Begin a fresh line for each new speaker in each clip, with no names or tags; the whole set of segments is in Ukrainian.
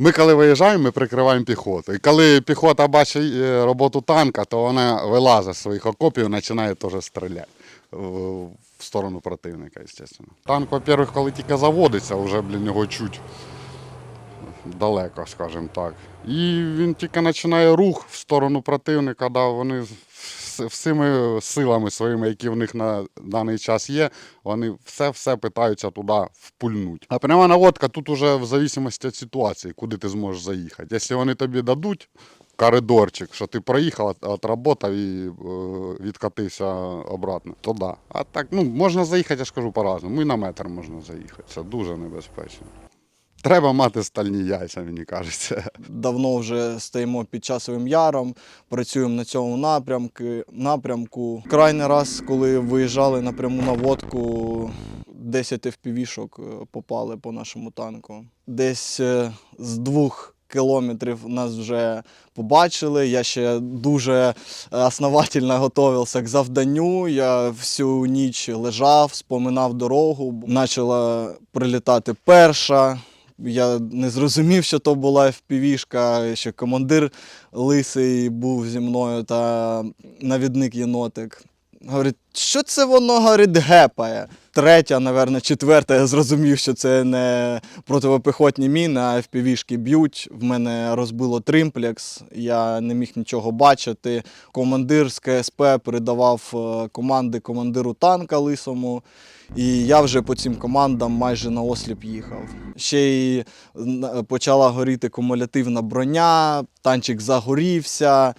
Ми коли виїжджаємо, ми прикриваємо піхоту. І коли піхота бачить е, роботу танка, то вона вилазить з своїх окопів і починає теж стріляти в сторону противника, звісно. Танк, по-перше, коли тільки заводиться, вже блін, його чуть далеко, скажімо так. І він тільки починає рух в сторону противника, да, вони всіми силами своїми, які в них на даний час є, вони все-все питаються туди впульнути. А пряма наводка тут уже в залежності від ситуації, куди ти зможеш заїхати. Якщо вони тобі дадуть коридорчик, що ти проїхав, от- отработав і е, відкатився обратно, то да. А так, ну, можна заїхати, я ж кажу, по-разному. І на метр можна заїхати. Це дуже небезпечно. Треба мати стальні яйця, мені кажеться.
Давно вже стоїмо під часовим яром, працюємо на цьому напрямку. напрямку. Крайний раз, коли виїжджали напряму на наводку, 10 FPV-шок е, попали по нашому танку. Десь е, з двох кілометрів нас вже побачили. Я ще дуже е, основательно готувався к завданню. Я всю ніч лежав, споминав дорогу. Почала прилітати перша. Я не зрозумів, що то була FPV-шка, що командир лисий був зі мною та навідник єнотик. Говорить, що це воно говорить, гепає. Третя, напевно, четверта, я зрозумів, що це не противопіхотні міни, а FPV-шки б'ють. В мене розбило тримплекс, я не міг нічого бачити. Командир з КСП передавав е, команди командиру танка лисому. І я вже по цим командам майже на осліп їхав. Ще й почала горіти кумулятивна броня, танчик загорівся.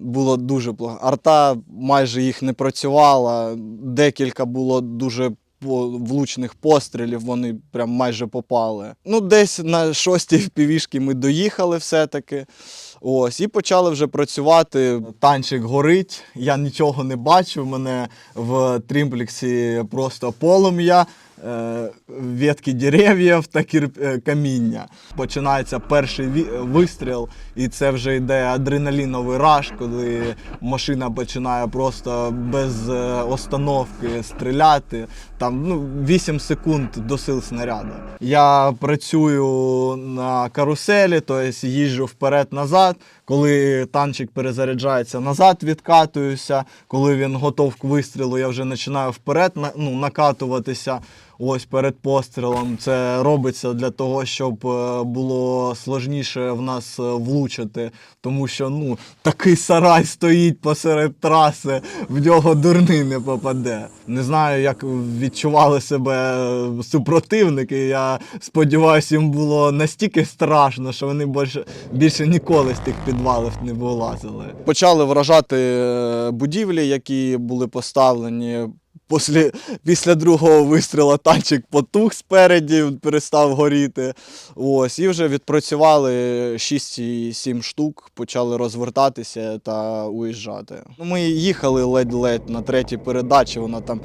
Було дуже плохо. Арта майже їх не працювала. Декілька було дуже влучних пострілів, вони прям майже попали. Ну, десь на шостій впівішки ми доїхали все-таки. Ось, і почали вже працювати. Танчик горить, я нічого не бачу. Мене в трімплексі просто полум'я, ветки дерев'їв та е, каміння. Починається перший вистріл, і це вже йде адреналіновий раш, коли машина починає просто без е, остановки стріляти. Там ну, 8 секунд до сил снаряду. Я працюю на каруселі, тобто їжджу вперед-назад. Коли танчик перезаряджається назад, відкатуюся. Коли він готов к вистрілу, я вже починаю вперед ну, накатуватися. Ось перед пострілом. Це робиться для того, щоб е, було сложніше в нас е, влучити. Тому що ну, такий сарай стоїть посеред траси, в нього дурний не попаде. Не знаю, як відчували себе е, супротивники. Я сподіваюся, їм було настільки страшно, що вони більше, більше ніколи з тих підвалів не вилазили. Почали вражати будівлі, які були поставлені. Після, після другого вистрілу танчик потух спереді, перестав горіти. Ось, і вже відпрацювали 6-7 штук, почали розвертатися та уїжджати. Ну, Ми їхали ледь-ледь на третій передачі, вона там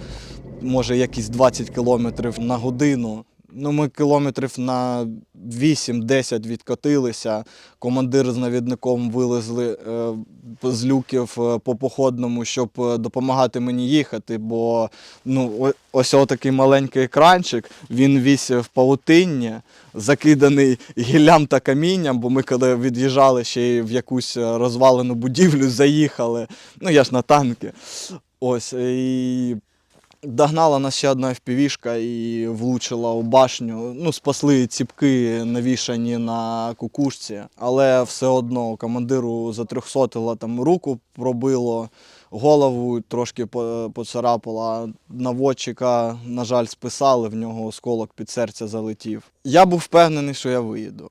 може якісь 20 кілометрів на годину. Ну, ми кілометрів на 8-10 відкотилися. Командир з навідником вилезли е, з люків е, по походному, щоб е, допомагати мені їхати. Бо ну, ось отакий маленький екранчик, він вісів в павутинні, закиданий гіллям та камінням, бо ми коли від'їжджали ще й в якусь розвалену будівлю, заїхали. Ну, я ж на танки. Ось. І Догнала нас ще одна FPV-шка і влучила у башню. Ну, спасли ціпки, навішані на кукушці, але все одно командиру затрьохсотила там руку пробило, голову трошки поцарапала. Наводчика, на жаль, списали, в нього осколок під серце залетів. Я був впевнений, що я виїду.